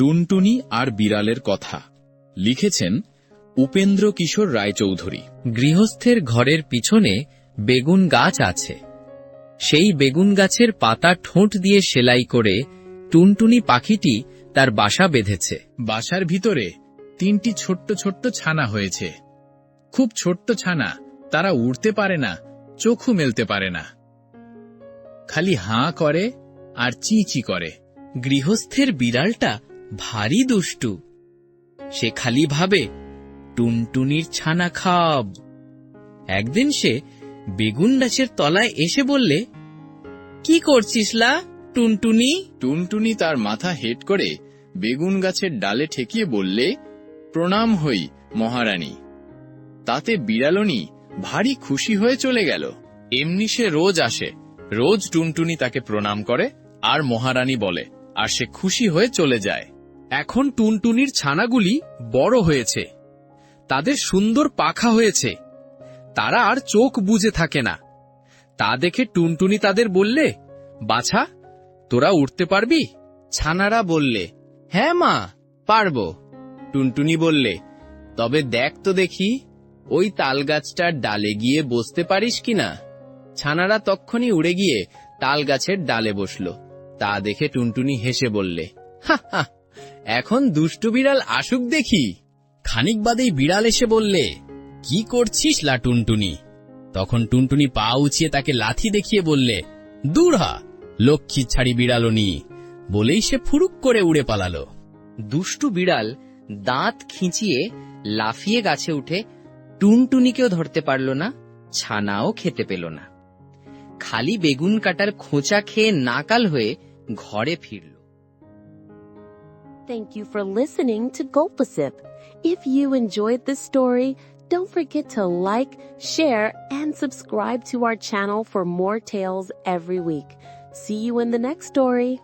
টুনটুনি আর বিড়ালের কথা। লিখেছেন উপেন্দ্র কিশোর রায়চৌধুরী। গৃহস্থের ঘরের পিছনে বেগুন গাছ আছে। সেই বেগুন গাছের পাতা ঠোঁট দিয়ে সেলাই করে টুনটুনি পাখিটি তার বাসা বেঁধেছে। বাসার ভিতরে তিনটি ছোট্ট ছোট্ট ছানা হয়েছে। খুব ছোট্ট ছানা তারা উড়তে পারে না চোখু মেলতে পারে না। খালি হাঁ করে আর চি চি করে। গৃহস্থের বিড়ালটা ভারী দুষ্টু। সে খালি ভাবে, টুনটুনির ছানা খাব। একদিন সে বেগুন গাছের তলায় এসে বললে, কি করছিস লা, টুনটুনি? টুনটুনি তার মাথা হেট করে বেগুন গাছের ডালে ঠেকিয়ে বললে, প্রণাম হই, মহারানী। তাতে বিড়ালনি ভারী খুশি হয়ে চলে গেল। এমনি সে রোজ আসে। রোজ টুনটুনি তাকে প্রণাম করে আর মহারানী বলে, আর সে খুশি হয়ে চলে যায়। এখন টুনটুনির ছানাগুলি বড় হয়েছে। তাদের সুন্দর পাখা হয়েছে। তারা আর চোখ বুজে থাকে না। তা দেখে টুনটুনি তাদের বললে বাছা তোরা উঠতে পারবি? ছানারা বললে হ্যাঁ মা পারব। টুনটুনি বললে তবে দেখ তো দেখি ওই তালগাছটার ডালে গিয়ে বসতে পারিস কিনা ছানারা তক্ষণি উড়ে গিয়ে তাল গাছের ডালে বসল। তা দেখে টুনটুনি হেসে বললে "হা হা, এখন দুষ্টু বিড়াল আসুক দেখি। খানিক বাদেই বিড়াল এসে বললে, কি করছিস লা টুনটুনি? তখন টুনটুনি পা উঁচিয়ে তাকে লাথি দেখিয়ে বললে, দূর হা, লক্ষ্মী ছাড়ি বিড়ালনি। বলেই সে ফুরুক করে উড়ে পালালো। দুষ্টু বিড়াল দাঁত খিঁচিয়ে লাফিয়ে গাছে উঠে টুনটুনিকেও ধরতে পারল না, ছানাও খেতে পেল না। খালি বেগুন কাটার খোঁচা খেয়ে নাকাল হয়ে ঘরে ফিরল। Thank you for listening to Gulpasip. If you enjoyed this story, don't forget to like, share, and subscribe to our channel for more tales every week. See you in the next story.